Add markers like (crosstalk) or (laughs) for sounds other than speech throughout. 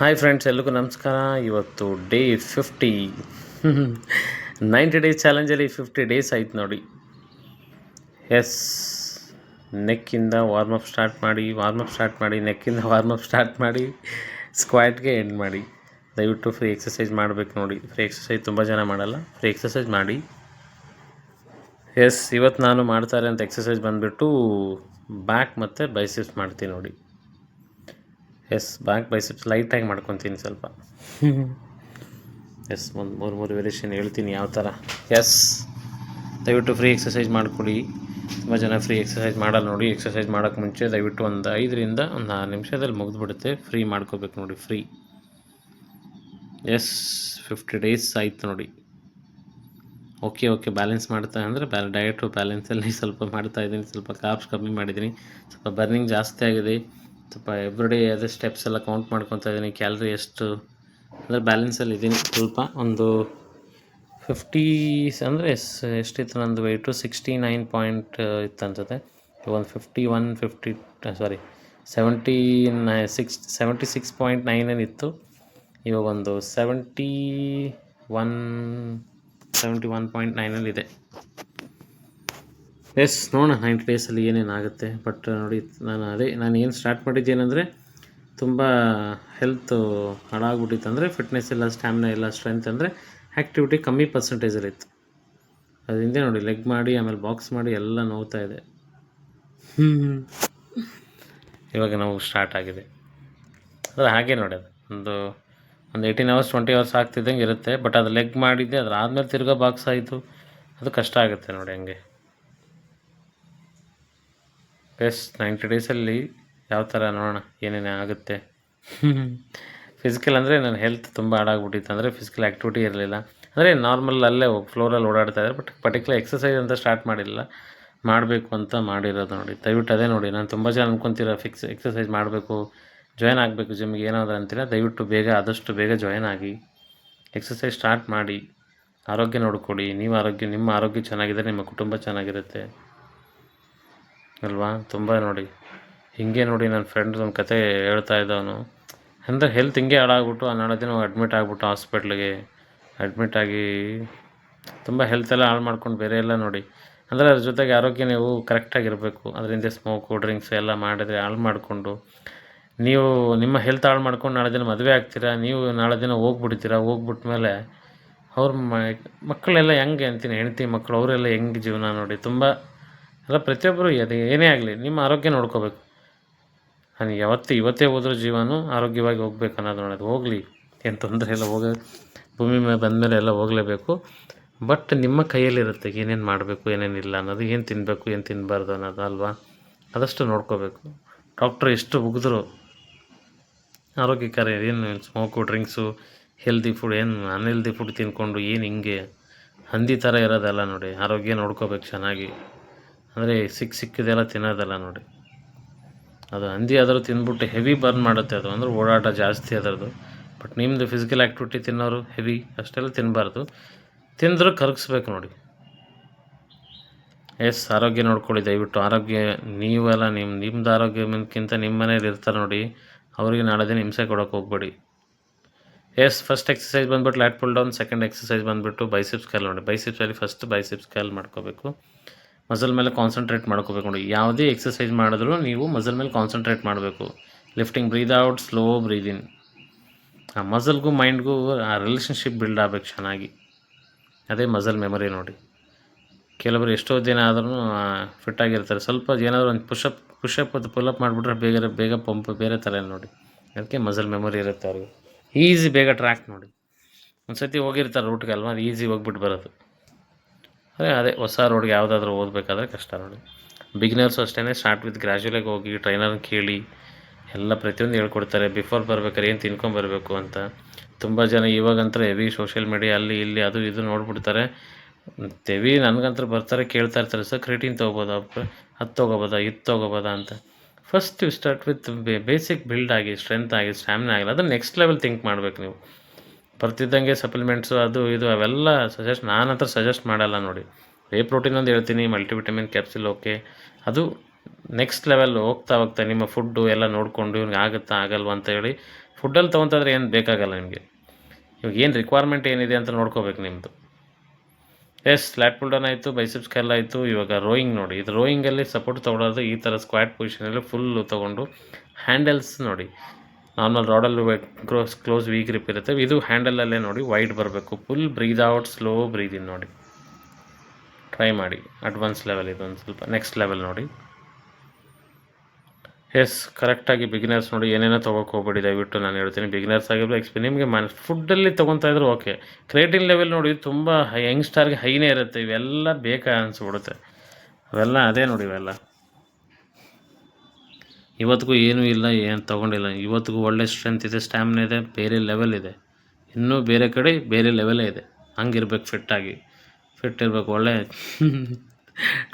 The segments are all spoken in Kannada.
ಹಾಯ್ ಫ್ರೆಂಡ್ಸ್ ಎಲ್ರಿಗೂ ನಮಸ್ಕಾರ. ಇವತ್ತು ಡೇ ಫಿಫ್ಟಿ ನೈಂಟಿ ಡೇಸ್ ಚಾಲೆಂಜಲ್ಲಿ ಫಿಫ್ಟಿ ಡೇಸ್ ಆಯ್ತು ನೋಡಿ. ಎಸ್ ನೆಕ್ಕಿಂದ ವಾರ್ಮಪ್ ಸ್ಟಾರ್ಟ್ ಮಾಡಿ ವಾರ್ಮಪ್ ಸ್ಟಾರ್ಟ್ ಮಾಡಿ, ನೆಕ್ಕಿಂದ ವಾರ್ಮಪ್ ಸ್ಟಾರ್ಟ್ ಮಾಡಿ ಸ್ಕ್ವಾಟ್ಗೆ ಎಂಡ್ ಮಾಡಿ. ದಯವಿಟ್ಟು ಫ್ರೀ ಎಕ್ಸಸೈಸ್ ಮಾಡಬೇಕು ನೋಡಿ. ಫ್ರೀ ಎಕ್ಸಸೈಸ್ ತುಂಬ ಜನ ಮಾಡಲ್ಲ. ಫ್ರೀ ಎಕ್ಸಸೈಸ್ ಮಾಡಿ. ಎಸ್ ಇವತ್ತು ನಾನು ಮಾಡ್ತಾರೆ ಅಂತ ಎಕ್ಸಸೈಸ್ ಬಂದುಬಿಟ್ಟು ಬ್ಯಾಕ್ ಮತ್ತು ಬೈಸಿಪ್ಸ್ ಮಾಡ್ತೀನಿ ನೋಡಿ. ಎಸ್ ಬ್ಯಾಕ್ ಬೈಸೆಪ್ಸ್ ಲೈಟಾಗಿ ಮಾಡ್ಕೊತೀನಿ ಸ್ವಲ್ಪ. ಎಸ್, ಒಂದು ಮೂರು ಮೂರು ವೇರಿಯೇಷನ್ ಹೇಳ್ತೀನಿ ಯಾವ ಥರ ಎಸ್, ದಯವಿಟ್ಟು ಫ್ರೀ ಎಕ್ಸಸೈಸ್ ಮಾಡಿಕೊಡಿ. ತುಂಬ ಜನ ಫ್ರೀ ಎಕ್ಸಸೈಸ್ ಮಾಡಲ್ಲ ನೋಡಿ ಎಕ್ಸಸೈಸ್ ಮಾಡೋಕ್ಕೆ ಮುಂಚೆ ದಯವಿಟ್ಟು ಒಂದು ಐದರಿಂದ ಒಂದು ಆರು ನಿಮಿಷದಲ್ಲಿ ಮುಗಿದ್ಬಿಡುತ್ತೆ. ಫ್ರೀ ಮಾಡ್ಕೋಬೇಕು ನೋಡಿ ಫ್ರೀ ಎಸ್ ಫಿಫ್ಟಿ ಡೇಸ್ ಆಯಿತು ನೋಡಿ. ಓಕೆ ಓಕೆ ಬ್ಯಾಲೆನ್ಸ್ ಮಾಡ್ತಾ ಅಂದರೆ ಬ್ಯಾ ಡಯಟು ಬ್ಯಾಲೆನ್ಸಲ್ಲಿ ಸ್ವಲ್ಪ ಮಾಡ್ತಾ ಇದ್ದೀನಿ. ಸ್ವಲ್ಪ ಕಾರ್ಬ್ಸ್ ಕಮ್ಮಿ ಮಾಡಿದ್ದೀನಿ. ಸ್ವಲ್ಪ ಬರ್ನಿಂಗ್ ಜಾಸ್ತಿ ಆಗಿದೆ. ಸ್ವಲ್ಪ ಎವ್ರಿಡೇ ಅದೇ ಸ್ಟೆಪ್ಸ್ ಎಲ್ಲ ಕೌಂಟ್ ಮಾಡ್ಕೊತ ಇದ್ದೀನಿ ಕ್ಯಾಲ್ರಿ ಎಷ್ಟು? ಅಂದರೆ ಬ್ಯಾಲೆನ್ಸಲ್ಲಿ ಇದ್ದೀನಿ ಸ್ವಲ್ಪ. ಒಂದು ಫಿಫ್ಟಿ ಅಂದರೆ ಎಸ್, ಎಷ್ಟಿತ್ತು ನಂದು ವೆಯ್ಟು ಸಿಕ್ಸ್ಟಿ ನೈನ್ ಪಾಯಿಂಟ್ ಇತ್ತು ಅನ್ಸುತ್ತೆ ಒಂದು fifty one fifty sorry seventy nine six seventy six point nine ಇತ್ತು? ಇವಾಗ ಒಂದು seventy one seventy one point ನೈನಲ್ಲಿದೆ yes, ನೋಡೋಣ ನೈಂಟಿ ಡೇಸಲ್ಲಿ ಏನೇನಾಗುತ್ತೆ. ಬಟ್ ನೋಡಿ, ನಾನು ಅದೇ, ನಾನು ಏನು ಸ್ಟಾರ್ಟ್ ಮಾಡಿದ್ದೇನೆಂದರೆ, ತುಂಬ ಹೆಲ್ತು ಹಾಳಾಗ್ಬಿಟ್ಟಿತ್ತು ಅಂದರೆ ಫಿಟ್ನೆಸ್ ಇಲ್ಲ ಸ್ಟ್ಯಾಮಿನಾ ಇಲ್ಲ ಸ್ಟ್ರೆಂತ್ ಅಂದರೆ ಆ್ಯಕ್ಟಿವಿಟಿ ಕಮ್ಮಿ ಪರ್ಸೆಂಟೇಜಲ್ಲಿತ್ತು ಇತ್ತು. ಅದರಿಂದ ನೋಡಿ ಲೆಗ್ ಮಾಡಿ, ಆಮೇಲೆ ಬಾಕ್ಸ್ ಮಾಡಿ, ಎಲ್ಲ ನೋವ್ತಾ ಇದೆ. ಇವಾಗ ನಾವು ಸ್ಟಾರ್ಟ್ ಆಗಿದೆ. ಅದು ಹಾಗೆ ನೋಡಿ ಅದು. ಒಂದು ಒಂದು ಏಯ್ಟೀನ್ ಅವರ್ಸ್ ಟ್ವೆಂಟಿ ಅವರ್ಸ್ ಆಗ್ತಿದ್ದಂಗೆ ಇರುತ್ತೆ. ಬಟ್ ಅದು ಲೆಗ್ ಮಾಡಿದ್ದೆ ಅದರ ಆದಮೇಲೆ ತಿರ್ಗಾ ಬಾಕ್ಸ್ ಆಯಿತು. ಅದು ಕಷ್ಟ ಆಗುತ್ತೆ ನೋಡಿ ಹಂಗೆ. ಎಸ್ ನೈಂಟಿ ಡೇಸಲ್ಲಿ ಯಾವ ಥರ ನೋಡೋಣ, ಏನೇನೇ ಆಗುತ್ತೆ. ಫಿಸಿಕಲ್ ಅಂದರೆ ನನ್ನ ಹೆಲ್ತ್ ತುಂಬ ಹಾಳಾಗ್ಬಿಟ್ಟಿತ್ತು. ಅಂದರೆ ಫಿಸಿಕಲ್ ಆ್ಯಕ್ಟಿವಿಟಿ ಇರಲಿಲ್ಲ. ಅಂದರೆ ನಾರ್ಮಲ್ ಅಲ್ಲೇ ಫ್ಲೋರಲ್ಲಿ ಓಡಾಡ್ತಾ ಇದ್ದಾರೆ ಬಟ್ ಪರ್ಟಿಕ್ಯುಲರ್ ಎಕ್ಸಸೈಸ್ ಅಂತ ಸ್ಟಾರ್ಟ್ ಮಾಡಿಲ್ಲ. ಮಾಡಬೇಕು ಅಂತ ಮಾಡಿರೋದು ನೋಡಿ. ದಯವಿಟ್ಟು ಅದೇ ನೋಡಿ. ನಾನು ತುಂಬ ಜನ ಅನ್ಕೊತೀರ ಫಿಕ್ಸ್ ಎಕ್ಸಸೈಸ್ ಮಾಡಬೇಕು ಜಾಯ್ನ್ ಆಗಬೇಕು ಜಿಮ್ಗೆ ಏನಾದರೂ ಅಂತೀರ, ದಯವಿಟ್ಟು ಬೇಗ, ಆದಷ್ಟು ಬೇಗ ಜಾಯ್ನ್ ಆಗಿ. ಎಕ್ಸಸೈಸ್ ಸ್ಟಾರ್ಟ್ ಮಾಡಿ. ಆರೋಗ್ಯ ನೋಡ್ಕೊಳ್ಳಿ ನೀವು ಆರೋಗ್ಯ, ನಿಮ್ಮ ಆರೋಗ್ಯ ಚೆನ್ನಾಗಿದ್ದರೆ ನಿಮ್ಮ ಕುಟುಂಬ ಚೆನ್ನಾಗಿರುತ್ತೆ. ಅಲ್ವಾ? ತುಂಬ ನೋಡಿ. ಹೀಗೆ ನೋಡಿ ನನ್ನ ಫ್ರೆಂಡ್ ಒಂದು ಕತೆ ಹೇಳ್ತಾ ಇದ್ದವನು. ಅಂದರೆ ಹೆಲ್ತ್ ಹಿಂಗೆ ಹಾಳಾಗ್ಬಿಟ್ಟು ಆ ನಾಳೆ ದಿನ ಅಡ್ಮಿಟ್ ಆಗಿಬಿಟ್ಟು ಹಾಸ್ಪಿಟ್ಲಿಗೆ ಅಡ್ಮಿಟ್ ಆಗಿ ತುಂಬ ಹೆಲ್ತ್ ಎಲ್ಲ ಹಾಳು ಮಾಡ್ಕೊಂಡು ಬೇರೆ ಎಲ್ಲ ನೋಡಿ. ಅಂದರೆ ಅದ್ರ ಜೊತೆಗೆ ಆರೋಗ್ಯ ನೀವು ಕರೆಕ್ಟಾಗಿರಬೇಕು ಅದರಿಂದ ಸ್ಮೋಕು ಡ್ರಿಂಕ್ಸ್ ಎಲ್ಲ ಮಾಡಿದರೆ ಹಾಳು ಮಾಡಿಕೊಂಡು. ನೀವು ನಿಮ್ಮ ಹೆಲ್ತ್ ಹಾಳು ಮಾಡ್ಕೊಂಡು ನಾಳೆ ದಿನ ಮದುವೆ ಆಗ್ತೀರಾ? ನೀವು ನಾಳೆ ದಿನ ಹೋಗ್ಬಿಡ್ತೀರಾ? ಹೋಗ್ಬಿಟ್ಮೇಲೆ ಅವ್ರ ಮಕ್ಕಳೆಲ್ಲ ಹೆಂಗೆ ಅಂತೀನಿ? ಹೆಂಡತಿ ಮಕ್ಕಳು ಅವರೆಲ್ಲ ಹೆಂಗೆ ಜೀವನ ನೋಡಿ. ತುಂಬ ಎಲ್ಲ ಪ್ರತಿಯೊಬ್ಬರು ಅದೇ ಏನೇ ಆಗಲಿ, ನಿಮ್ಮ ಆರೋಗ್ಯ ನೋಡ್ಕೋಬೇಕು. ನಾನು ಯಾವತ್ತೂ ಇವತ್ತೇ ಹೋದ್ರೂ ಜೀವನು ಆರೋಗ್ಯವಾಗಿ ಹೋಗ್ಬೇಕು ಅನ್ನೋದು ನೋಡೋದು ಹೋಗಲಿ, ಏನು ತೊಂದರೆ ಇಲ್ಲ, ಹೋಗ ಭೂಮಿ ಮೇಲೆ ಬಂದಮೇಲೆ ಎಲ್ಲ ಹೋಗಲೇಬೇಕು. ಬಟ್ ನಿಮ್ಮ ಕೈಯಲ್ಲಿರುತ್ತೆ, ಏನೇನು ಮಾಡಬೇಕು ಏನೇನಿಲ್ಲ ಅನ್ನೋದು, ಏನು ತಿನ್ನಬೇಕು ಏನು ತಿನ್ನಬಾರ್ದು ಅನ್ನೋದು ಅಲ್ವಾ? ಅದಷ್ಟು ನೋಡ್ಕೋಬೇಕು. ಡಾಕ್ಟ್ರ್ ಎಷ್ಟು ಉಗಿದ್ರು, ಆರೋಗ್ಯಕರ, ಏನು ಸ್ಮೋಕು ಡ್ರಿಂಕ್ಸು ಹೆಲ್ದಿ ಫುಡ್ ಏನು ಅನ್ಹೆಲ್ದಿ ಫುಡ್ ತಿನ್ಕೊಂಡು ಏನು ಹಿಂಗೆ, ಹಂದಿ ಥರ ಇರೋದಲ್ಲ ನೋಡಿ, ಆರೋಗ್ಯ ನೋಡ್ಕೋಬೇಕು ಚೆನ್ನಾಗಿ. ಅಂದರೆ ಸಿಕ್ಕ ಸಿಕ್ಕಿದೆಲ್ಲ ತಿನ್ನೋದಲ್ಲ ನೋಡಿ. ಅದು ಹಂದಿ ಆದರೂ ತಿಂದ್ಬಿಟ್ಟು ಹೆವಿ ಬರ್ನ್ ಮಾಡುತ್ತೆ ಅದು. ಅಂದರೆ ಓಡಾಟ ಜಾಸ್ತಿ ಅದರದ್ದು. ಬಟ್ ನಿಮ್ಮದು ಫಿಸಿಕಲ್ ಆ್ಯಕ್ಟಿವಿಟಿ ತಿನ್ನೋರು ಹೆವಿ ಅಷ್ಟೆಲ್ಲ ತಿನ್ನಬಾರ್ದು ತಿಂದರೂ ಕರಗಿಸ್ಬೇಕು ನೋಡಿ. ಎಸ್ ಆರೋಗ್ಯ ನೋಡ್ಕೊಳ್ಳಿ, ದಯವಿಟ್ಟು. ಆರೋಗ್ಯ, ನೀವೆಲ್ಲ ನಿಮ್ಮ ನಿಮ್ಮದು ಆರೋಗ್ಯಕ್ಕಿಂತ ನಿಮ್ಮ ಮನೇಲಿ ಇರ್ತಾರೆ ನೋಡಿ. ಅವರಿಗೆ ನಾಳೆ ದಿನ ಹಿಂಸೆ ಕೊಡೋಕೆ ಹೋಗ್ಬೇಡಿ. ಎಸ್ ಫಸ್ಟ್ ಎಕ್ಸಸೈಸ್ ಬಂದ್ಬಿಟ್ಟು lat pull down second exercise ಬಂದುಬಿಟ್ಟು ಬೈಸಿಪ್ಸ್ ಕ್ಯಾಲ್ ನೋಡಿ. ಬೈಸಿಪ್ಸಲ್ಲಿ ಫಸ್ಟ್ ಬೈಸಿಪ್ಸ್ ಕ್ಯಾಲ್ ಮಾಡ್ಕೋಬೇಕು. ಮಸಲ್ ಮೇಲೆ ಕಾನ್ಸಂಟ್ರೇಟ್ ಮಾಡ್ಕೋಬೇಕು ನೋಡಿ. ಯಾವುದೇ ಎಕ್ಸಸೈಸ್ ಮಾಡಿದ್ರೂ ನೀವು ಮಸಲ್ ಮೇಲೆ ಕಾನ್ಸಂಟ್ರೇಟ್ ಮಾಡಬೇಕು. Lifting breathe out slow breathe in ಆ ಮಸಲ್ಗೂ ಮೈಂಡ್ಗೂ ಆ ರಿಲೇಷನ್ಶಿಪ್ ಬಿಲ್ಡ್ ಆಗಬೇಕು ಚೆನ್ನಾಗಿ. ಅದೇ ಮಸಲ್ ಮೆಮೊರಿ ನೋಡಿ. ಕೆಲವರು ಎಷ್ಟೋ ದಿನ ಆದ್ರೂ ಫಿಟ್ಟಾಗಿರ್ತಾರೆ ಸ್ವಲ್ಪ ಏನಾದರೂ ಒಂದು ಪುಷಪ್ ಪುಷಪ್ ಅದು ಪುಲಪ್ ಮಾಡಿಬಿಟ್ರೆ ಬೇಗ ಬೇಗ ಪಂಪ್ ಬೇರೆ ಥರ ನೋಡಿ. ಅದಕ್ಕೆ ಮಸಲ್ ಮೆಮೊರಿ ಇರುತ್ತೆ ಅವ್ರಿಗೆ. ಈಸಿ ಬೇಗ ಟ್ರ್ಯಾಕ್ ನೋಡಿ. ಒಂದು ಸತಿ ಹೋಗಿರ್ತಾರೆ ರೂಟ್ಗೆ ಅಲ್ವಾ? ಈಸಿ ಹೋಗ್ಬಿಟ್ಟು ಬರೋದು. ಅದೇ ಅದೇ ಹೊಸ ರೋಡ್ಗೆ ಯಾವುದಾದ್ರೂ ಓದಬೇಕಾದ್ರೆ ಕಷ್ಟ ನೋಡಿ. ಬಿಗಿನರ್ಸು ಅಷ್ಟೇ ಸ್ಟಾರ್ಟ್ ವಿತ್ ಗ್ರ್ಯಾಜುಲಾಗಿ ಹೋಗಿ ಟ್ರೈನರ್ನ ಕೇಳಿ, ಎಲ್ಲ ಪ್ರತಿಯೊಂದು ಹೇಳ್ಕೊಡ್ತಾರೆ. ಬಿಫೋರ್ ಬರ್ಬೇಕಾದ್ರೆ ಏನು ತಿನ್ಕೊಂಬರ್ಬೇಕು ಅಂತ. ತುಂಬ ಜನ ಇವಾಗಂತರ ಹೆವಿ ಸೋಷಿಯಲ್ ಮೀಡಿಯಾ ಅಲ್ಲಿ ಇಲ್ಲಿ ಅದು ಇದು ನೋಡ್ಬಿಡ್ತಾರೆ. ಹೆವಿ ನನಗಂತರ ಬರ್ತಾರೆ, ಕೇಳ್ತಾ ಇರ್ತಾರೆ. ಸರ್ ಕ್ರೀಟಿನ್ ತೊಗೋಬೋದಾ? ಅದು ತೊಗೋಬೋದಾ? ಇದು ತೊಗೋಬೋದಾ ಅಂತ. First you start with basic build ಆಗಿ ಸ್ಟ್ರೆಂತ್ ಆಗಿ ಸ್ಟ್ಯಾಮಿನಾ ಆಗಿಲ್ಲ ಅದನ್ನು ನೆಕ್ಸ್ಟ್ ಲೆವೆಲ್ ಥಿಂಕ್ ಮಾಡಬೇಕು ನೀವು. ಬರ್ತಿದ್ದಂಗೆ ಸಪ್ಲಿಮೆಂಟ್ಸು ಅದು ಇದು ಅವೆಲ್ಲ ಸಜೆಸ್ಟ್ ನಾನು ಹತ್ರ ಸಜೆಸ್ಟ್ ಮಾಡಲ್ಲ ನೋಡಿ. ವೇ ಪ್ರೋಟೀನ್ ಒಂದು ಹೇಳ್ತೀನಿ ಮಲ್ಟಿವಿಟಮಿನ್ ಕ್ಯಾಪ್ಸಿಲ್ ಓಕೆ ಅದು ನೆಕ್ಸ್ಟ್ ಲೆವೆಲ್ ಹೋಗ್ತಾ ಹೋಗ್ತಾ ನಿಮ್ಮ ಫುಡ್ಡು ಎಲ್ಲ ನೋಡಿಕೊಂಡು ಇವ್ನಿಗೆ ಆಗುತ್ತಾ ಆಗಲ್ವಾ ಅಂತ ಹೇಳಿ ಫುಡ್ಡಲ್ಲಿ ತೊಗೊತಾದ್ರೆ ಏನು ಬೇಕಾಗಲ್ಲ ನಿಮಗೆ. ಇವಾಗ ಏನು ರಿಕ್ವೈರ್ಮೆಂಟ್ ಏನಿದೆ ಅಂತ ನೋಡ್ಕೋಬೇಕು ನಿಮ್ಮದು ಎಸ್ ಸ್ಲ್ಯಾಟ್ ಪುಲ್ಡನ್ ಆಯಿತು ಬೈಸೆಪ್ಸ್ ಕೆಲ್ಲ ಆಯಿತು, ಇವಾಗ ರೋಯಿಂಗ್ ನೋಡಿ. ಇದು ರೋಯಿಂಗಲ್ಲಿ ಸಪೋರ್ಟ್ ತೊಗೊಳೋದು ಈ ಥರ ಸ್ಕ್ವಾಟ್ ಪೊಸಿಷನಲ್ಲಿ ಫುಲ್ಲು ತೊಗೊಂಡು ಹ್ಯಾಂಡಲ್ಸ್ ನೋಡಿ. ನಾರ್ಮಲ್ ರಾಡಲ್ಲಿ ಕ್ರೋಸ್ ಕ್ಲೋಸ್ ವೀಕ್ ಗ್ರಿಪ್ ಇರುತ್ತೆ. ಇದು ಹ್ಯಾಂಡಲಲ್ಲೇ ನೋಡಿ ವೈಟ್ ಬರಬೇಕು. Full breathe out, slow breathe ನೋಡಿ. ಟ್ರೈ ಮಾಡಿ. ಅಡ್ವಾನ್ಸ್ ಲೆವೆಲ್ ಇದು ಒಂದು ಸ್ವಲ್ಪ. ನೆಕ್ಸ್ಟ್ ಲೆವೆಲ್ ನೋಡಿ. ಎಸ್, ಕರೆಕ್ಟಾಗಿ ಬಿಗಿನರ್ಸ್ ನೋಡಿ ಏನೇನೋ ತೊಗೋಕೆ ಹೋಗ್ಬೇಡಿ ದಯವಿಟ್ಟು ನಾನು ಹೇಳ್ತೀನಿ. ಬಿಗಿನರ್ಸ್ ಆಗಿರ್ಬೋದು ಎಕ್ಸ್ಪೀರಿ ನಿಮಗೆ ಮನ್ ಫುಡ್ಡಲ್ಲಿ ತೊಗೊತಾ ಇದ್ರೆ ಓಕೆ. ಕ್ರಿಯೇಟಿನ್ ಲೆವೆಲ್ ನೋಡಿ, ತುಂಬ ಯಂಗ್ಸ್ಟಾರ್ಗೆ ಹೈನೇ ಇರುತ್ತೆ. ಇವೆಲ್ಲ ಬೇಕಾ ಅನಿಸ್ಬಿಡುತ್ತೆ. ಅವೆಲ್ಲ ಅದೇ ನೋಡಿ ಇವೆಲ್ಲ. ಇವತ್ತಿಗೂ ಏನೂ ಇಲ್ಲ, ಏನು ತೊಗೊಂಡಿಲ್ಲ. ಇವತ್ತಿಗೂ ಒಳ್ಳೆ ಸ್ಟ್ರೆಂತ್ ಇದೆ ಸ್ಟ್ಯಾಮಿನ ಇದೆ, ಬೇರೆ ಲೆವೆಲ್ ಇದೆ. ಇನ್ನೂ ಬೇರೆ ಕಡೆ ಬೇರೆ ಲೆವೆಲೇ ಇದೆ. ಹಂಗಿರ್ಬೇಕು ಫಿಟ್ಟಾಗಿ ಫಿಟ್ ಇರಬೇಕು, ಒಳ್ಳೆ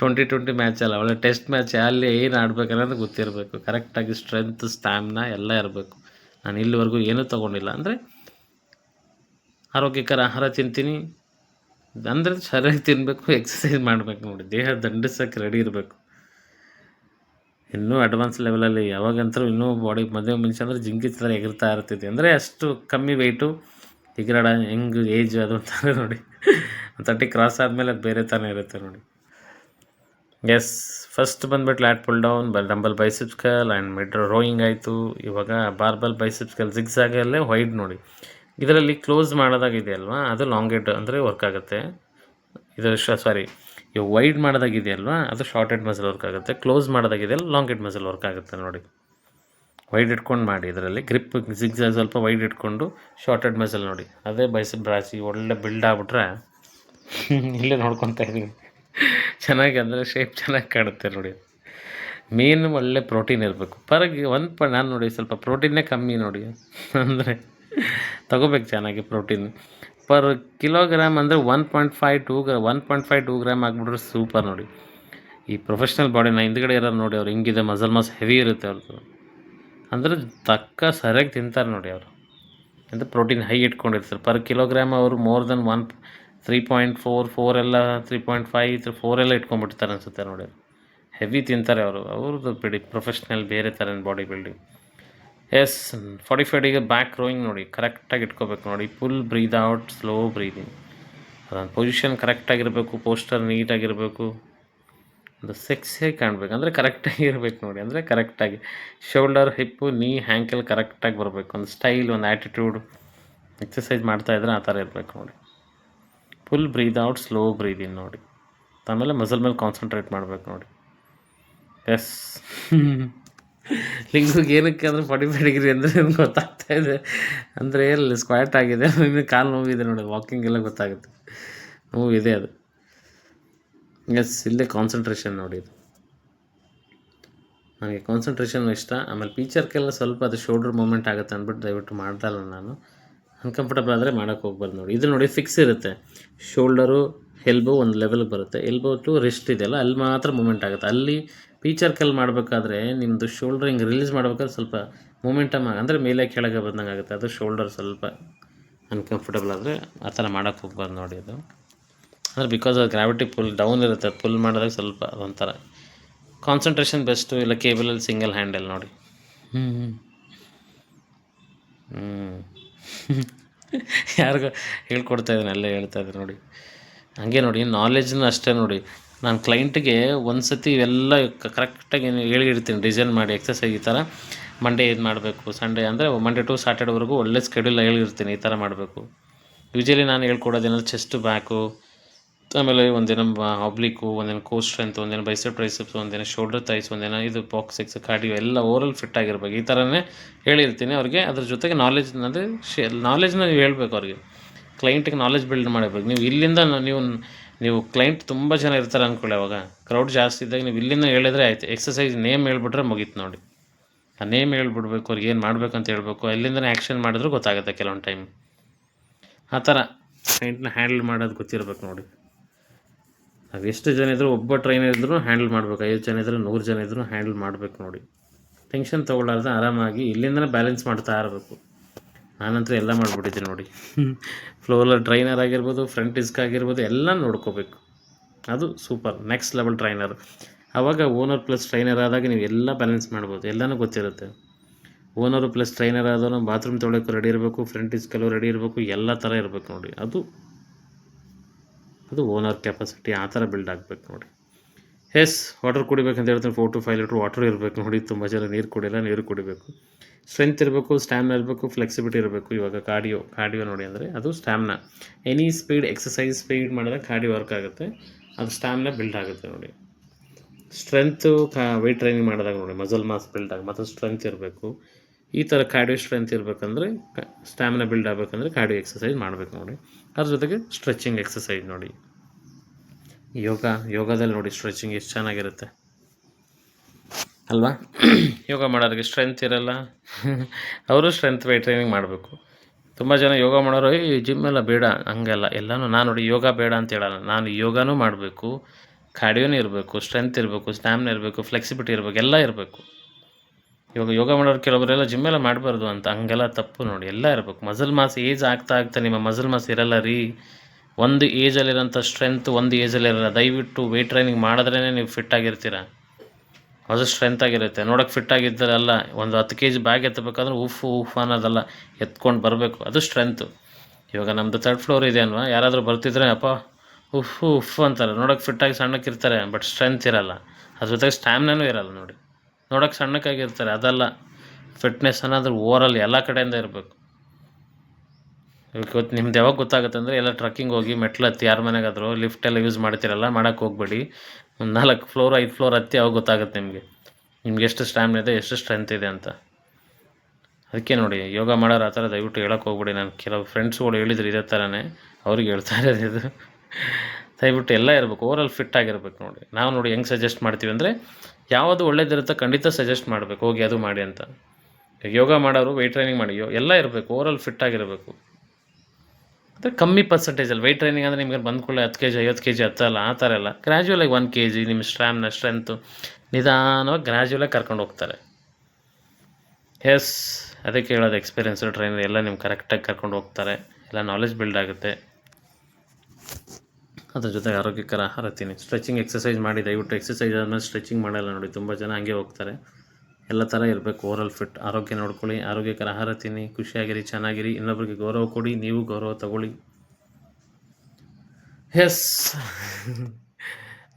ಟ್ವೆಂಟಿ ಟ್ವೆಂಟಿ ಮ್ಯಾಚ್ ಅಲ್ಲ, ಒಳ್ಳೆ ಟೆಸ್ಟ್ ಮ್ಯಾಚ್ ಅಲ್ಲಿ ಏನು ಆಡಬೇಕನ್ನೋದು ಗೊತ್ತಿರಬೇಕು. ಕರೆಕ್ಟಾಗಿ ಸ್ಟ್ರೆಂತ್ ಸ್ಟ್ಯಾಮಿನ ಎಲ್ಲ ಇರಬೇಕು. ನಾನು ಇಲ್ಲಿವರೆಗೂ ಏನೂ ತೊಗೊಂಡಿಲ್ಲ. ಅಂದರೆ ಆರೋಗ್ಯಕರ ಆಹಾರ ತಿಂತೀನಿ. ಅಂದರೆ ಸರಿಯಾಗಿ ತಿನ್ನಬೇಕು ಎಕ್ಸಸೈಸ್ ಮಾಡಬೇಕು ನೋಡಿ. ದೇಹ ದಂಡಿಸೋಕ್ಕೆ ರೆಡಿ ಇರಬೇಕು. ಇನ್ನೂ ಅಡ್ವಾನ್ಸ್ ಲೆವೆಲಲ್ಲಿ ಯಾವಾಗಂತರೂ ಇನ್ನೂ ಬಾಡಿ ಮದುವೆ ಮುಂಚೆ ಅಂದರೆ ಜಿಂಕಿ ಥರ ಎಗರ್ತಾ ಇರ್ತೈತಿ ಅಂದರೆ ಅಷ್ಟು ಕಮ್ಮಿ ವೆಯ್ಟು ಎಗರಾಡ ಹೆಂಗೆ ಏಜ್ ಅದು ಅಂತಾರೆ ನೋಡಿ. ತರ್ಟಿ ಕ್ರಾಸ್ ಆದಮೇಲೆ ಅದು ಬೇರೆ ಥರ ಇರುತ್ತೆ ನೋಡಿ. ಎಸ್ ಫಸ್ಟ್ ಬಂದ್ಬಿಟ್ಟು ಲ್ಯಾಟ್ ಪುಲ್ ಡೌನ್ ಬಲ್ dumbbell biceps curl and mid rowing ಆಯಿತು. ಇವಾಗ ಬಾರ್ಬಲ್ ಬೈಸಿಪ್ಸ್ ಕಲ್ ಸಿಕ್ಸ್ ಆಗಲ್ಲೇ ವೈಡ್ ನೋಡಿ. ಇದರಲ್ಲಿ ಕ್ಲೋಸ್ ಮಾಡೋದಾಗಿದೆ ಅಲ್ವಾ? ಅದು ಲಾಂಗೆಡ್ ಅಂದರೆ ವರ್ಕ್ ಆಗುತ್ತೆ. ಇದು ಸಾರಿ ಈ ವೈಡ್ ಮಾಡೋದಾಗಿದೆಯಲ್ವಾ? ಅದು ಶಾರ್ಟೆಡ್ ಮಸಲ್ ವರ್ಕ್ ಆಗುತ್ತೆ. ಕ್ಲೋಸ್ ಮಾಡೋದಾಗಿದೆಯಲ್ಲ ಹೆಡ್ ಮಸಲ್ ವರ್ಕ್ ಆಗುತ್ತೆ ನೋಡಿ. ವೈಡ್ ಇಟ್ಕೊಂಡು ಮಾಡಿ ಇದರಲ್ಲಿ. ಗ್ರಿಪ್ ಜಿಗ್ಸ್ ಸ್ವಲ್ಪ ವೈಡ್ ಇಟ್ಕೊಂಡು ಶಾರ್ಟೆಡ್ ಮಸಲ್ ನೋಡಿ. ಅದೇ ಬೈಸಪ್ ಬ್ರಾಸಿ ಒಳ್ಳೆ ಬಿಲ್ಡ್ ಆಗ್ಬಿಟ್ರೆ (laughs) ಇಲ್ಲೇ ನೋಡ್ಕೊತಾ ಇದ್ದೀನಿ. ಚೆನ್ನಾಗಿ ಅಂದರೆ ಶೇಪ್ ಚೆನ್ನಾಗಿ ಕಾಣುತ್ತೆ ನೋಡಿ. ಮೇನ್ ಒಳ್ಳೆ ಪ್ರೋಟೀನ್ ಇರಬೇಕು. ಪರಗಿ, ಒಂದು ಪ, ನಾನು ನೋಡಿ ಸ್ವಲ್ಪ ಪ್ರೋಟೀನೇ ಕಮ್ಮಿ ನೋಡಿ. ಅಂದರೆ ತಗೋಬೇಕು ಚೆನ್ನಾಗಿ ಪ್ರೋಟೀನ್ ಪರ್ ಕಿಲೋಗ್ರಾಮ್ ಅಂದರೆ one point five two gram, one point five two gram ಆಗಿಬಿಟ್ರೆ ಸೂಪರ್ ನೋಡಿ. ಈ ಪ್ರೊಫೆಷ್ನಲ್ ಬಾಡಿನ ಹಿಂದ್ಗಡೆ ಇರೋರು ನೋಡಿ ಅವ್ರು ಹಿಂಗಿದೆ ಮಸಲ್ ಮಸ್ ಹೆವಿ ಇರುತ್ತೆ ಅವ್ರದ್ದು ಅಂದರೆ ತಕ್ಕ ಸರಿಯಾಗಿ ತಿಂತಾರೆ ನೋಡಿ ಅವರು. ಅಂದರೆ ಪ್ರೋಟೀನ್ ಹೈ ಇಟ್ಕೊಂಡಿರ್ತಾರೆ. ಪರ್ ಕಿಲೋಗ್ರಾಮ್ ಅವರು more than one three point four four ಎಲ್ಲ ತ್ರೀ ಪಾಯಿಂಟ್ ಫೈವ್ ಫೋರ್ ಎಲ್ಲ ಇಟ್ಕೊಂಡ್ಬಿಡ್ತಾರೆ ಅನಿಸುತ್ತೆ ನೋಡಿ. ಹೆವಿ ತಿಂತಾರೆ ಅವರು. ಅವ್ರದ್ದು ಬಿಡಿ ಪ್ರೊಫೆಷ್ನಲ್ ಬೇರೆ ಥರ body building yes forty degree back rowing ನೋಡಿ ಕರೆಕ್ಟಾಗಿ ಇಟ್ಕೋಬೇಕು ನೋಡಿ. Full breathe out slow breathing ಅದೊಂದು ಪೊಸಿಷನ್ ಕರೆಕ್ಟಾಗಿರಬೇಕು ಪೋಸ್ಟರ್ ನೀಟಾಗಿರಬೇಕು ಅದು ಸೆಕ್ಸಿಯಾಗಿ ಕಾಣಬೇಕು. ಅಂದರೆ ಕರೆಕ್ಟಾಗಿ ಇರಬೇಕು ನೋಡಿ. ಅಂದರೆ ಕರೆಕ್ಟಾಗಿ ಶೋಲ್ಡರ್ ಹಿಪ್ಪು ನೀ ಹ್ಯಾಂಕಲ್ ಕರೆಕ್ಟಾಗಿ ಬರಬೇಕು. ಒಂದು ಸ್ಟೈಲ್ ಒಂದು ಆ್ಯಟಿಟ್ಯೂಡ್ ಎಕ್ಸಸೈಸ್ ಮಾಡ್ತಾಯಿದ್ರೆ ಆ ಥರ ಇರಬೇಕು ನೋಡಿ. Full breathe out slow breathing ನೋಡಿ. ಆಮೇಲೆ ಮಸಲ್ ಮೇಲೆ ಕಾನ್ಸಂಟ್ರೇಟ್ ಮಾಡಬೇಕು ನೋಡಿ. ಎಸ್ (laughs) ಲಿಂಗಿಗೆ ಏನಕ್ಕೆ ಅಂದರೆ ಫಾರ್ಟಿ ಫೈವ್ ಡಿಗ್ರಿ ಅಂದರೆ ಗೊತ್ತಾಗ್ತಾ ಇದೆ. ಅಂದರೆ ಎಲ್ಲಿ ಸ್ಕ್ವಾಟ್ ಆಗಿದೆ. ಇನ್ನು ಕಾಲು ನೋವಿದೆ ನೋಡಿ ವಾಕಿಂಗ್ ಎಲ್ಲ ಗೊತ್ತಾಗುತ್ತೆ. ನೋವಿದೆ ಅದು. ಎಸ್ ಇಲ್ಲೇ ಕಾನ್ಸಂಟ್ರೇಷನ್ ನೋಡಿ ಇದು. ನನಗೆ ಕಾನ್ಸಂಟ್ರೇಷನ್ ಇಷ್ಟ. ಆಮೇಲೆ ಪೀಚರ್ಗೆಲ್ಲ ಸ್ವಲ್ಪ ಅದು ಶೋಲ್ಡ್ರ್ ಮೂಮೆಂಟ್ ಆಗುತ್ತೆ ಅಂದ್ಬಿಟ್ಟು ದಯವಿಟ್ಟು ಮಾಡ್ತಾ ಇಲ್ಲ ನಾನು. ಅನ್ಕಂಫರ್ಟಬಲ್ ಆದರೆ ಮಾಡೋಕ್ಕೆ ಹೋಗ್ಬಾರ್ದು ನೋಡಿ. ಇದು ನೋಡಿ ಫಿಕ್ಸ್ ಇರುತ್ತೆ. ಶೋಲ್ಡರು ಎಲ್ಬೋ ಒಂದು ಲೆವೆಲ್ಗೆ ಬರುತ್ತೆ. ಎಲ್ಬೋ ಟು ರಿಸ್ಟ್ ಇದೆಯಲ್ಲ ಅಲ್ಲಿ ಮಾತ್ರ ಮೂಮೆಂಟ್ ಆಗುತ್ತೆ. ಅಲ್ಲಿ ಪೀಚರ್ ಕೆಲ್ ಮಾಡಬೇಕಾದ್ರೆ ನಿಮ್ಮದು ಶೋಲ್ಡರ್ ಹಿಂಗೆ ರಿಲೀಸ್ ಮಾಡ್ಬೇಕಾದ್ರೆ ಸ್ವಲ್ಪ ಮೂಮೆಂಟಮ್ ಅಂದರೆ ಮೇಲೆ ಕೆಳಗೆ ಬಂದಂಗೆ ಆಗುತ್ತೆ. ಅದು ಶೋಲ್ಡರ್ ಸ್ವಲ್ಪ ಅನ್ಕಂಫರ್ಟಬಲ್ ಆದರೆ ಆ ಥರ ಮಾಡೋಕ್ಕೆ ಹೋಗ್ಬಾರ್ದು ನೋಡಿ ಅದು. ಅಂದರೆ ಬಿಕಾಸ್ ಅದು ಗ್ರಾವಿಟಿ ಪುಲ್ ಡೌನ್ ಇರುತ್ತೆ ಪುಲ್ ಮಾಡಿದಾಗ ಸ್ವಲ್ಪ ಅದೊಂಥರ. ಕಾನ್ಸಂಟ್ರೇಷನ್ ಬೆಸ್ಟು ಇಲ್ಲ ಕೇಬಲಲ್ಲಿ ಸಿಂಗಲ್ ಹ್ಯಾಂಡಲ್ ನೋಡಿ. ಹ್ಞೂ ಹ್ಞೂ ಯಾರಿಗೂ ಹೇಳ್ಕೊಡ್ತಾ ಇದ್ದೀನಿ ಅಲ್ಲೇ ಹೇಳ್ತಾ ಇದ್ದೀನಿ ನೋಡಿ. ಹಂಗೆ ನೋಡಿ ನಾಲೆಜ್ನ ಅಷ್ಟೇ ನೋಡಿ. ನಾನು ಕ್ಲೈಂಟ್ಗೆ ಒಂದು ಸತಿ ಇವೆಲ್ಲ ಕರೆಕ್ಟಾಗಿ ಹೇಳಿರ್ತೀನಿ ಡಿಸೈನ್ ಮಾಡಿ ಎಕ್ಸಸೈಸ್ ಈ ಥರ ಮಂಡೇ ಇದು ಮಾಡಬೇಕು ಸಂಡೇ ಅಂದರೆ ಮಂಡೇ ಟು ಸ್ಯಾಟರ್ಡೆವರೆಗೂ ಒಳ್ಳೆ ಸ್ಕೆಡ್ಯೂಲ್ ಹೇಳಿರ್ತೀನಿ ಈ ಥರ ಮಾಡಬೇಕು. ಯೂಶಲಿ ನಾನು ಹೇಳ್ಕೊಡೋದೇನಂದ್ರೆ ಚೆಸ್ಟ್ ಬ್ಯಾಕು ಆಮೇಲೆ ಒಂದಿನ ಆಬ್ಲಿಕ್ಕು ಒಂದಿನ ಕೋ ಸ್ಟ್ರೆಂತ್ ಒಂದಿನ ಬೈಸೆಪ್ ಟ್ರೈಸೆಪ್ಸ್ ಒಂದಿನ ಶೋಲ್ಡರ್ ತೈಸ್ ಒಂದಿನ ಇದು ಬಾಕ್ಸಿಕ್ಸ್ ಕಾರ್ಡಿಯೋ ಎಲ್ಲ ಓವರಲ್ ಫಿಟ್ ಆಗಿರ್ಬೇಕು. ಈ ಥರನೇ ಹೇಳಿರ್ತೀನಿ ಅವ್ರಿಗೆ. ಅದ್ರ ಜೊತೆಗೆ ನಾಲೆಜ್ ಅಂದರೆ ಶೇ ನಾಲೆಜ್ನ ನೀವು ಹೇಳಬೇಕು ಅವ್ರಿಗೆ. ಕ್ಲೈಂಟಿಗೆ ನಾಲೆಜ್ ಬಿಲ್ಡ್ ಮಾಡಬೇಕು. ನೀವು ಇಲ್ಲಿಂದ ನೀವು ನೀವು ಕ್ಲೈಂಟ್ ತುಂಬ ಜನ ಇರ್ತಾರೆ ಅಂದ್ಕೊಳ್ಳಿ ಅವಾಗ. ಕ್ರೌಡ್ ಜಾಸ್ತಿ ಇದ್ದಾಗ ನೀವು ಇಲ್ಲಿಂದ ಹೇಳಿದ್ರೆ ಆಯ್ತು. ಎಕ್ಸಸೈಸ್ ನೇಮ್ ಹೇಳ್ಬಿಟ್ರೆ ಮುಗೀತು ನೋಡಿ. ಆ ನೇಮ್ ಹೇಳ್ಬಿಡ್ಬೇಕು, ಅವ್ರಿಗೆ ಏನು ಮಾಡಬೇಕಂತ ಹೇಳ್ಬೇಕು ಅಲ್ಲಿಂದನೇ ಆ್ಯಕ್ಷನ್ ಮಾಡಿದ್ರು ಗೊತ್ತಾಗುತ್ತೆ ಕೆಲವೊಂದು ಟೈಮ್ ಆ ಥರ ಕ್ಲೈಂಟ್ನ ಹ್ಯಾಂಡಲ್ ಮಾಡೋದು ಗೊತ್ತಿರ್ಬೇಕು ನೋಡಿ. ನಾವು ಎಷ್ಟು ಜನ ಇದ್ದರೂ ಒಬ್ಬ ಟ್ರೈನರ್ ಇದ್ರೂ ಹ್ಯಾಂಡಲ್ ಮಾಡಬೇಕು. ಐದು ಜನ ಇದ್ದರೂ ನೂರು ಜನ ಇದ್ರೂ ಹ್ಯಾಂಡಲ್ ಮಾಡಬೇಕು ನೋಡಿ. ಟೆನ್ಷನ್ ತೊಗೊಳ್ಳಾರ್ದೆ ಆರಾಮಾಗಿ ಇಲ್ಲಿಂದನೇ ಬ್ಯಾಲೆನ್ಸ್ ಮಾಡ್ತಾ ಇರಬೇಕು. ನಾನಂತೂ ಎಲ್ಲ ಮಾಡಿಬಿಟ್ಟಿದ್ದೀನಿ ನೋಡಿ. ಫ್ಲೋರ್ ಟ್ರೈನರ್ ಆಗಿರ್ಬೋದು ಫ್ರಂಟ್ ಡಿಸ್ಕ್ ಆಗಿರ್ಬೋದು ಎಲ್ಲ ನೋಡ್ಕೋಬೇಕು. ಅದು ಸೂಪರ್ ನೆಕ್ಸ್ಟ್ ಲೆವೆಲ್ ಟ್ರೈನರ್ ಆವಾಗ ಓನರ್ ಪ್ಲಸ್ ಟ್ರೈನರ್ ಆದಾಗ ನೀವು ಎಲ್ಲ ಬ್ಯಾಲೆನ್ಸ್ ಮಾಡ್ಬೋದು ಎಲ್ಲನೂ ಗೊತ್ತಿರುತ್ತೆ. ಓನರು ಪ್ಲಸ್ ಟ್ರೈನರ್ ಆದವನು ಬಾತ್ರೂಮ್ ತೊಗೊಳಕ್ಕೂ ರೆಡಿ ಇರಬೇಕು ಫ್ರಂಟ್ ಡಿಸ್ಕಲ್ಲೂ ರೆಡಿ ಇರಬೇಕು ಎಲ್ಲ ಥರ ಇರಬೇಕು ನೋಡಿ. ಅದು ಅದು ಓನರ್ ಕೆಪಾಸಿಟಿ ಆ ಥರ ಬಿಲ್ಡ್ ಆಗಬೇಕು ನೋಡಿ. ಎಸ್ ವಾಟರ್ ಕುಡಿಬೇಕಂತ ಹೇಳ್ತೀನಿ four to five litre water ಇರಬೇಕು ನೋಡಿ. ತುಂಬ ಜನ ನೀರು ಕುಡಿಲ್ಲ ನೀರು ಕುಡಿಬೇಕು. ಸ್ಟ್ರೆಂತ್ ಇರಬೇಕು, ಸ್ಟ್ಯಾಮ್ನ ಇರಬೇಕು, ಫ್ಲೆಕ್ಸಿಬಿಲಿಟಿ ಇರಬೇಕು ಇವಾಗ ಕಾರ್ಡಿಯೋ ಕಾರ್ಡಿಯೋ ನೋಡಿ ಅಂದರೆ ಅದು stamina. Any speed exercise speed ಮಾಡಿದ್ರೆ ಕಾರ್ಡಿಯೋ ವರ್ಕ್ ಆಗುತ್ತೆ. ಅದು ಸ್ಟ್ಯಾಮ್ನ ಬಿಲ್ಡ್ ಆಗುತ್ತೆ ನೋಡಿ. ಸ್ಟ್ರೆಂತು ಕಾ ವೆಯ್ಟ್ ಟ್ರೈನಿಂಗ್ ಮಾಡಿದಾಗ ನೋಡಿ ಮಸಲ್ ಮಾಸ್ ಬಿಲ್ಡ್ ಆಗಿ ಮತ್ತು ಸ್ಟ್ರೆಂತ್ ಇರಬೇಕು. ಈ ಥರ ಕಾರ್ಡಿಯೋ ಸ್ಟ್ರೆಂತ್ ಇರಬೇಕಂದ್ರೆ ಸ್ಟ್ಯಾಮಿನ ಬಿಲ್ಡ್ ಆಗಬೇಕಂದ್ರೆ ಕಾರ್ಡಿಯೋ ಎಕ್ಸಸೈಸ್ ಮಾಡಬೇಕು ನೋಡಿ. ಅದ್ರ ಜೊತೆಗೆ ಸ್ಟ್ರೆಚಿಂಗ್ ಎಕ್ಸಸೈಸ್ ನೋಡಿ. ಯೋಗ, ಯೋಗದಲ್ಲಿ ನೋಡಿ ಸ್ಟ್ರೆಚಿಂಗ್ ಎಷ್ಟು ಚೆನ್ನಾಗಿರುತ್ತೆ. ಅಲ್ವಾ? (clears throat) ಯೋಗ ಮಾಡೋರಿಗೆ ಸ್ಟ್ರೆಂತ್ ಇರಲ್ಲ. ಅವರು ಸ್ಟ್ರೆಂತ್ ವೇಟ್ ಟ್ರೈನಿಂಗ್ ಮಾಡಬೇಕು. ತುಂಬ ಜನ ಯೋಗ ಮಾಡೋರು ಈ ಜಿಮ್ ಎಲ್ಲ ಬೇಡ. ಹಂಗೆಲ್ಲ. ಎಲ್ಲನೂ, ನಾನು ನೋಡಿ ಯೋಗ ಬೇಡ ಅಂತ ಹೇಳಲ್ಲ. ನಾನು ಯೋಗನೂ ಮಾಡಬೇಕು. ಕಾರ್ಡಿಯೋನೂ ಇರಬೇಕು ಸ್ಟ್ರೆಂತ್ ಇರಬೇಕು ಸ್ಟ್ಯಾಮಿನ ಇರಬೇಕು ಫ್ಲೆಕ್ಸಿಬಿಲಿಟಿ ಇರಬೇಕು, ಎಲ್ಲ ಇರಬೇಕು. ಇವಾಗ ಯೋಗ ಮಾಡೋರು ಕೆಲವರೆಲ್ಲ ಜಿಮ್ಮೆಲ್ಲ ಮಾಡಬಾರ್ದು ಅಂತ. ಹಂಗೆಲ್ಲ ತಪ್ಪು ನೋಡಿ. ಎಲ್ಲ ಇರಬೇಕು. ಮಸಲ್ ಮಾಸ್ ಏಜ್ ಆಗ್ತಾ ಆಗ್ತಾ ನಿಮ್ಮ ಮಸಲ್ ಮಾಸ್ ಇರಲ್ಲ ರೀ. ಒಂದು ಏಜಲ್ಲಿರೋಂಥ ಸ್ಟ್ರೆಂತ್ ಒಂದು ಏಜಲ್ಲಿರಲ್ಲ ದಯವಿಟ್ಟು ವೆಯ್ಟ್ ಟ್ರೈನಿಂಗ್ ಮಾಡಿದ್ರೇ ನೀವು ಫಿಟ್ ಆಗಿರ್ತೀರ? ಅದು ಸ್ಟ್ರೆಂತ್ ಆಗಿರುತ್ತೆ. ನೋಡೋಕೆ ಫಿಟ್ ಆಗಿದ್ದರಲ್ಲ ಒಂದು ಹತ್ತು ಕೆ ಜಿ ಬ್ಯಾಗ್ ಎತ್ತಬೇಕಾದ್ರೆ ಉಫ್ ಉಫ್ ಅನ್ನೋದಲ್ಲ, ಎತ್ಕೊಂಡು ಬರಬೇಕು. ಅದು ಸ್ಟ್ರೆಂತು ಇವಾಗ ನಮ್ಮದು ತರ್ಡ್ ಫ್ಲೋರ್ ಇದೆ ಅಲ್ವಾ? ಯಾರಾದರೂ ಬರ್ತಿದ್ರೆ, ಅಪ್ಪ, ಉಫ್ ಉಫ್ ಅಂತಾರೆ. ನೋಡೋಕೆ ಫಿಟ್ಟಾಗಿ ಸಣ್ಣಕ್ಕಿರ್ತಾರೆ ಬಟ್ ಸ್ಟ್ರೆಂತ್ ಇರಲ್ಲ. ಅದ್ರ ಜೊತೆಗೆ ಸ್ಟ್ಯಾಮಿನೂ ಇರಲ್ಲ ನೋಡಿ. ನೋಡೋಕೆ ಸಣ್ಣಕ್ಕಾಗಿರ್ತಾರೆ ಅದಲ್ಲ ಫಿಟ್ನೆಸ್ ಅನ್ನೋದು ಓವರಲ್ ಎಲ್ಲ ಕಡೆಯಿಂದ ಇರಬೇಕು. ಇವತ್ತು ನಿಮ್ದು ಯಾವಾಗ ಗೊತ್ತಾಗುತ್ತೆ ಅಂದರೆ ಎಲ್ಲ ಟ್ರಕ್ಕಿಂಗ್ ಹೋಗಿ ಮೆಟ್ಲು ಹತ್ತಿ ಯಾರ ಮನೆಗಾದರೂ ಲಿಫ್ಟ್ ಎಲ್ಲ ಯೂಸ್ ಮಾಡ್ತಿರಲ್ಲ ಮಾಡೋಕ್ಕೆ ಹೋಗ್ಬೇಡಿ. ಒಂದು ನಾಲ್ಕು ಫ್ಲೋರ್ ಐದು ಫ್ಲೋರ್ ಹತ್ತಿ ಅವಾಗ ಗೊತ್ತಾಗುತ್ತೆ ನಿಮಗೆ. ನಿಮ್ಗೆ ಎಷ್ಟು ಸ್ಟ್ಯಾಮಿನ ಇದೆ, ಎಷ್ಟು ಸ್ಟ್ರೆಂತ್ ಇದೆ ಅಂತ. ಅದಕ್ಕೆ ನೋಡಿ, ಯೋಗ ಮಾಡೋರು ಆ ಥರ ದಯವಿಟ್ಟು ಹೇಳೋಕೆ ಹೋಗ್ಬೇಡಿ. ನಾನು ಕೆಲವು ಫ್ರೆಂಡ್ಸ್ಗಳು ಹೇಳಿದ್ರು ಇದೇ ಥರನೇ, ಅವ್ರಿಗೆ ಹೇಳ್ತಾ ಇರೋದು ಇದು. ದಯವಿಟ್ಟು ಎಲ್ಲ ಇರಬೇಕು ಓವರಾಲ್ ಫಿಟ್ ಆಗಿರ್ಬೇಕು ನೋಡಿ. ನಾವು ನೋಡಿ ಹೆಂಗೆ ಸಜೆಸ್ಟ್ ಮಾಡ್ತೀವಿ ಅಂದರೆ, ಯಾವುದು ಒಳ್ಳೇದಿರುತ್ತೋ ಖಂಡಿತ ಸಜೆಸ್ಟ್ ಮಾಡಬೇಕು, ಹೋಗಿ ಅದು ಮಾಡಿ ಅಂತ. ಯೋಗ ಮಾಡೋರು ವೆಯ್ಟ್ ಟ್ರೈನಿಂಗ್ ಮಾಡಿಯೋ ಎಲ್ಲ ಇರಬೇಕು ಓವರಾಲ್ ಫಿಟ್ ಆಗಿರಬೇಕು. ಮತ್ತು ಕಮ್ಮಿ ಪರ್ಸೆಂಟೇಜಲ್ಲಿ ವೆಯ್ಟ್ ಟ್ರೈನಿಂಗ್ ಅಂದರೆ ನಿಮಗೆ ಬಂದ್ಕೊಳ್ಳಿ ಹತ್ತು ಕೆ ಜಿ ಐವತ್ತು ಕೆ ಜಿ ಹತ್ತಲ್ಲ, ಆ ಥರ ಎಲ್ಲ. ಗ್ರ್ಯಾಜುವಲಾಗಿ ಒನ್ ಕೆ ಜಿ ನಿಮ್ಮ ಸ್ಟ್ರಾಮ್ನ ಸ್ಟ್ರೆಂತು ನಿಧಾನವಾಗಿ ಗ್ರ್ಯಾಜುವಲಾಗಿ ಕರ್ಕೊಂಡು ಹೋಗ್ತಾರೆ. ಎಸ್ ಅದಕ್ಕೆ ಹೇಳೋದು ಎಕ್ಸ್ಪೀರಿಯನ್ಸ್ ಟ್ರೈನರ್ ಎಲ್ಲ ನಿಮ್ಗೆ ಕರೆಕ್ಟಾಗಿ ಕರ್ಕೊಂಡು ಹೋಗ್ತಾರೆ. ಎಲ್ಲ ನಾಲೆಜ್ ಬಿಲ್ಡ್ ಆಗುತ್ತೆ. ಅದ್ರ ಜೊತೆಗೆ ಆರೋಗ್ಯಕರ ಆಹಾರ ತಿನ್ನಿ. ಸ್ಟ್ರೆಚಿಂಗ್ ಎಕ್ಸಸೈಸ್ ಮಾಡಿ, ದಯವಿಟ್ಟು ಎಕ್ಸಸೈಸ್ ಆದಮೇಲೆ ಸ್ಟ್ರೆಚಿಂಗ್ ಮಾಡಲ್ಲ ನೋಡಿ. ತುಂಬ ಜನ ಹಂಗೆ ಹೋಗ್ತಾರೆ. ಎಲ್ಲ ಥರ ಇರಬೇಕು. ಓವರಲ್ ಫಿಟ್ ಆರೋಗ್ಯ ನೋಡ್ಕೊಳ್ಳಿ, ಆರೋಗ್ಯಕರ ಆಹಾರ ತಿನ್ನಿ, ಖುಷಿಯಾಗಿರಿ, ಚೆನ್ನಾಗಿರಿ. ಇನ್ನೊಬ್ರಿಗೆ ಗೌರವ ಕೊಡಿ, ನೀವು ಗೌರವ ತಗೊಳ್ಳಿ. ಎಸ್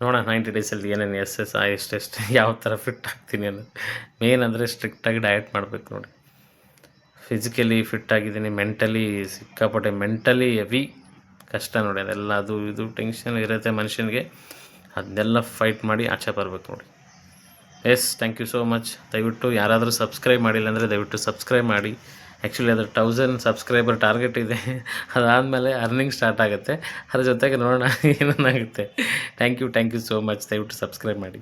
ನೋಡೋಣ ನೈಂಟಿ ಡೇಸಲ್ಲಿ ಏನೇನು ಎಸ್ ಎಸ್ ಆ ಎಷ್ಟೆಷ್ಟು ಯಾವ ಥರ ಫಿಟ್ ಆಗ್ತೀನಿ ಅನ್ನೋದು. ಮೇನ್ ಅಂದರೆ ಸ್ಟ್ರಿಕ್ಟಾಗಿ ಡಯಟ್ ಮಾಡಬೇಕು ನೋಡಿ. ಫಿಸಿಕಲಿ ಫಿಟ್ ಆಗಿದ್ದೀನಿ ಮೆಂಟಲಿ ಸಿಕ್ಕಾಪಟ್ಟೆ ಮೆಂಟಲಿ ಹೆವಿ ಕಷ್ಟ ನೋಡಿ, ಅದೆಲ್ಲ ಅದು ಇದು ಟೆನ್ಷನ್ ಇರುತ್ತೆ ಮನುಷ್ಯನಿಗೆ. ಅದನ್ನೆಲ್ಲ ಫೈಟ್ ಮಾಡಿ ಆಚೆ ಬರಬೇಕು ನೋಡಿ. Yes thank you so much ದಯವಿಟ್ಟು ಯಾರಾದರೂ ಸಬ್ಸ್ಕ್ರೈಬ್ ಮಾಡಿಲ್ಲ ಅಂದರೆ ದಯವಿಟ್ಟು ಸಬ್ಸ್ಕ್ರೈಬ್ ಮಾಡಿ. ಆ್ಯಕ್ಚುಲಿ ಅದರ ತೌಸಂಡ್ ಸಬ್ಸ್ಕ್ರೈಬರ್ ಟಾರ್ಗೆಟ್ ಇದೆ. ಅದಾದಮೇಲೆ ಅರ್ನಿಂಗ್ ಸ್ಟಾರ್ಟ್ ಆಗುತ್ತೆ. ಅದ್ರ ಜೊತೆಗೆ ನೋಡೋಣ ಏನೇನಾಗುತ್ತೆ thank you thank you so much ದಯವಿಟ್ಟು ಸಬ್ಸ್ಕ್ರೈಬ್ ಮಾಡಿ.